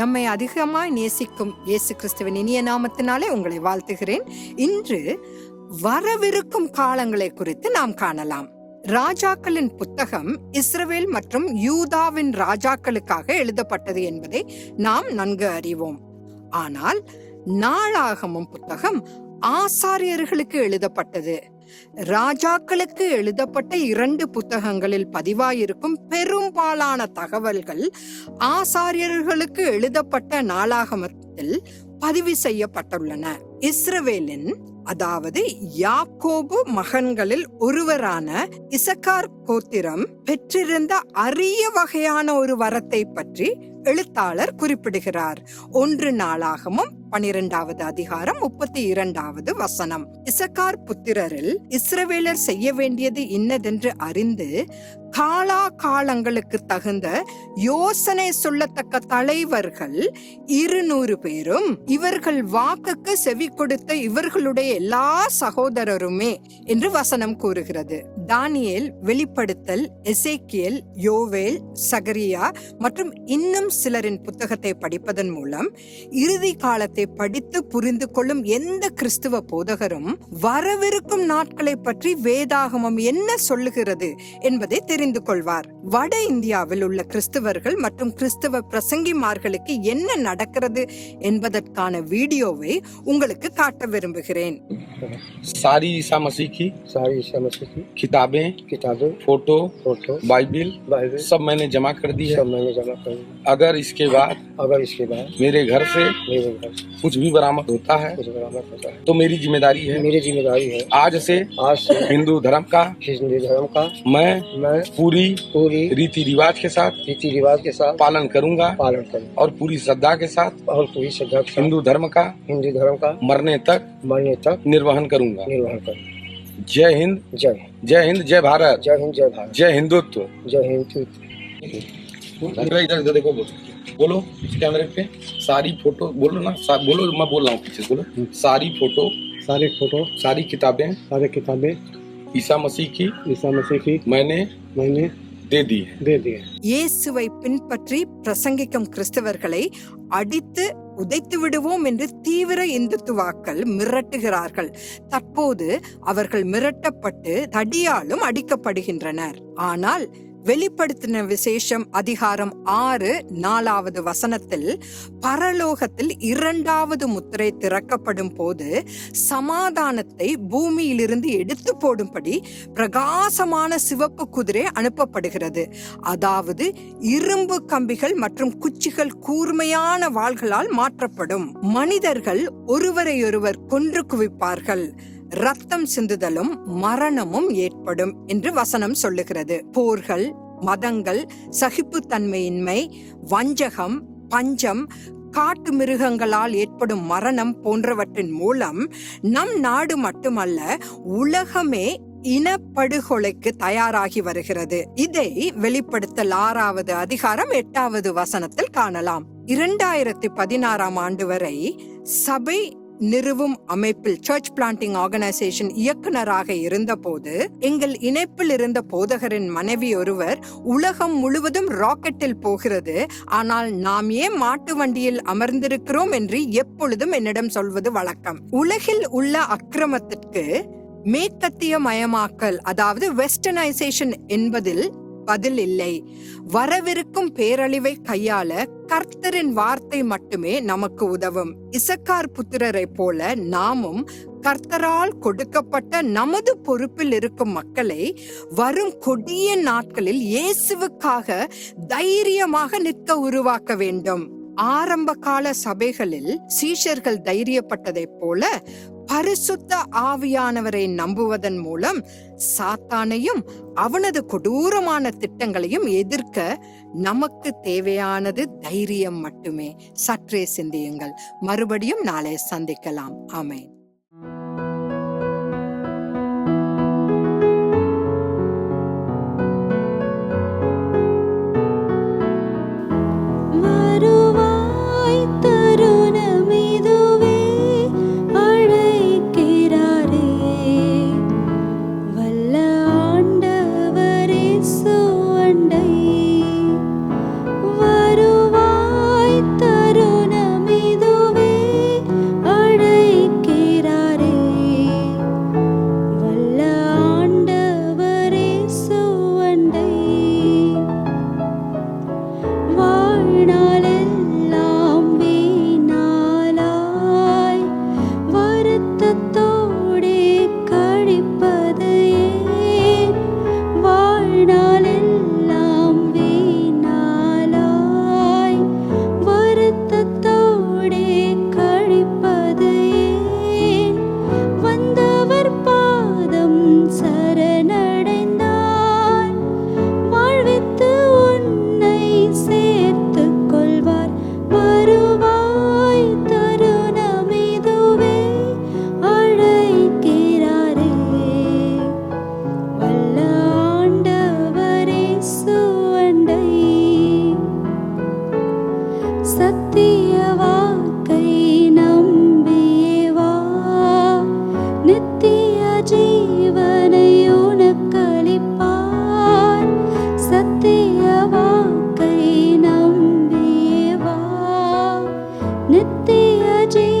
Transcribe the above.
நம்மை அதிகமாய் நேசிக்கும் இயேசு கிறிஸ்துவின் இனிய நாமத்தினாலே உங்களை வாழ்த்துகிறேன். இன்று வரவிருக்கும் காலங்களை குறித்து நாம் காணலாம். ராஜாக்களின் புத்தகம் இஸ்ரவேல் மற்றும் யூதாவின் ராஜாக்களுக்காக எழுதப்பட்டது என்பதை நாம் நன்கு அறிவோம். ஆனால் நாளாகமும் புத்தகம் ஆசாரியர்களுக்கு எழுதப்பட்டது. ராஜாக்களுக்கு எழுதப்பட்ட இரண்டு புத்தகங்களில் பதிவாயிருக்கும் பெரும்பாலான தகவல்கள் ஆசாரியர்களுக்கு எழுதப்பட்ட நாளாகமத்தில் பதிவு செய்யப்பட்டுள்ளன. இஸ்ரவேலின் அதாவது யாக்கோபு மகன்களில் ஒருவரான இசக்கார் கோத்திரம் பெற்றிருந்த அரிய வகையான ஒரு வரத்தை பற்றி எழுத்தாளர் குறிப்பிடுகிறார். ஒன்று நாளாகமும் பனிரெண்டாவது அதிகாரம் முப்பத்தி இரண்டாவது வசனம். இசக்கார் புத்திரரில் இஸ்ரவேலர் செய்ய வேண்டியது இன்னதென்று அறிந்து காலா காலங்களுக்கு தகுந்த யோசனை சொல்லத்தக்க தலைவர்கள் இருநூறு பேரும் இவர்கள் வாக்குக்கு செவி கொடுத்த இவர்களுடைய எல்லா சகோதரருமே என்று வசனம் கூறுகிறது. தானியல் வெளிப்படுத்தல் எசேக்கியல் யோவேல் சகரியா மற்றும் இன்னும் சிலரின் புத்தகத்தை படிப்பதன் மூலம் இறுதி காலத்தை படித்து புரிந்து கொள்ளும் எந்த கிறிஸ்துவ போதகரும் வரவிருக்கும் நாட்களை பற்றி வேதாகமம் என்ன சொல்லுகிறது என்பதை தெரிந்து கொள்வார் வட இந்தியாவில் உள்ள கிறிஸ்தவர்கள் மற்றும் கிறிஸ்தவ பிரசங்கிமார்களுக்கு என்ன நடக்கிறது என்பதற்கான வீடியோவை உங்களுக்கு காட்ட விரும்புகிறேன் सारी ईसा मसीह की सारी ईसा मसीह की किताबें किताबें फोटो फोटो बाइबिल बाइबल सब मैंने जमा कर दी है सब मैंने जमा कर दी अगर इसके बाद अगर इसके बाद मेरे घर से मेरे घर कुछ भी बरामद होता है कुछ बराबर होता है तो मेरी जिम्मेदारी है मेरी जिम्मेदारी है आज से आज से हिंदू धर्म का हिंदू धर्म का मैं मैं पूरी पूरी रीति रिवाज के साथ रीति रिवाज के साथ पालन करूँगा पालन करूँगा। और पूरी श्रद्धा के साथ और पूरी श्रद्धा हिंदू धर्म का हिंदू धर्म का मरने तक मरने तक निर्वहन करूँगा। निर्वहन करूँ जय हिंद। जय जय हिंद जय भारत। जय हिंद जय भारत। जय हिंदुत्व। जय हिंदुत्व। इधर देखो बोलो। कैमरे पे सारी फ़ोटो बोलो ना सा, बोलो मैं बोल रहा हूँ पीछे बोलो। सारी फ़ोटो सारी फ़ोटो सारी किताबें। सारी किताबें। ईसा मसीह की ईसा मसीह की। मैंने मैंने दे दी है दे दिए இயேசுவை பின்பற்றி பிரசங்கிக்கும் கிறிஸ்தவர்களை அடித்து உதைத்து விடுவோம் என்று தீவிர இந்துத்துவாக்கள் மிரட்டுகிறார்கள் தற்போது அவர்கள் மிரட்டப்பட்டு தடியாலும் அடிக்கப்படுகின்றனர் ஆனால் வெளிப்படுத்தின விசேஷம் அதிகாரம் ஆறு நாலாவது வசனத்தில் பரலோகத்தில் இரண்டாவது முத்திரை திறக்கப்படும் போது சமாதானத்தை பூமியிலிருந்து எடுத்து போடும்படி பிரகாசமான சிவப்பு குதிரை அனுப்பப்படுகிறது. அதாவது இரும்பு கம்பிகள் மற்றும் குச்சிகள் கூர்மையான வாள்களால் மாற்றப்படும். மனிதர்கள் ஒருவரையொருவர் கொன்று குவிப்பார்கள். ரத்தம் சிந்துதலும் மரணமும் ஏற்படும் என்று வசனம் சொல்லுகிறது. போர்கள் மதங்கள் சகிப்புத்தன்மையின்மை வஞ்சகம் பஞ்சம் காட்டு மிருகங்களால் ஏற்படும் மரணம் போன்றவற்றின் மூலம் நம் நாடு மட்டுமல்ல உலகமே இனப்படுகொலைக்கு தயாராகி வருகிறது. இதை வெளிப்படுத்தல் ஆறாவது அதிகாரம் எட்டாவது வசனத்தில் காணலாம். இரண்டாயிரத்தி பதினாறாம் ஆண்டு வரை சபை நிறுவும் அமைப்பில் சர்ச் பிளான்டிங் ஆர்கனைசேஷன் இயக்குனராக இருந்தபோது எங்கள் இணைப்பில் இருந்த போதகரின் மனைவி ஒருவர் உலகம் முழுவதும் ராக்கெட்டில் போகிறது. ஆனால் நாம் ஏன் மாட்டு வண்டியில் அமர்ந்திருக்கிறோம் என்று எப்பொழுதும் என்னிடம் சொல்வது வழக்கம். உலகில் உள்ள அக்கிரமத்திற்கு மேற்கத்திய மயமாக்கல் அதாவது வெஸ்டர்னைசேஷன் என்பதில் பதில் இல்லை. வரவிருக்கும் பேரழிவை கையாள கர்த்தரின் வார்த்தை மட்டுமே நமக்கு உதவும். இசக்கார் புத்திரரை போல நாமும் கர்த்தரால் கொடுக்கப்பட்ட நமது பொறுப்பில் இருக்கும் மக்களை வரும் கொடிய நாட்களில் இயேசுவுக்காக தைரியமாக நிற்க உருவாக்க வேண்டும். ஆரம்ப கால சபைகளில் சீஷர்கள் தைரியப்பட்டதைப் போல பரிசுத்த ஆவியானவரை நம்புவதன் மூலம் சாத்தானையும் அவனது கொடூரமான திட்டங்களையும் எதிர்க்க நமக்கு தேவையானது தைரியம் மட்டுமே. சற்றே சிந்தியுங்கள். மறுபடியும் நாளை சந்திக்கலாம். ஆமென். नित्य जी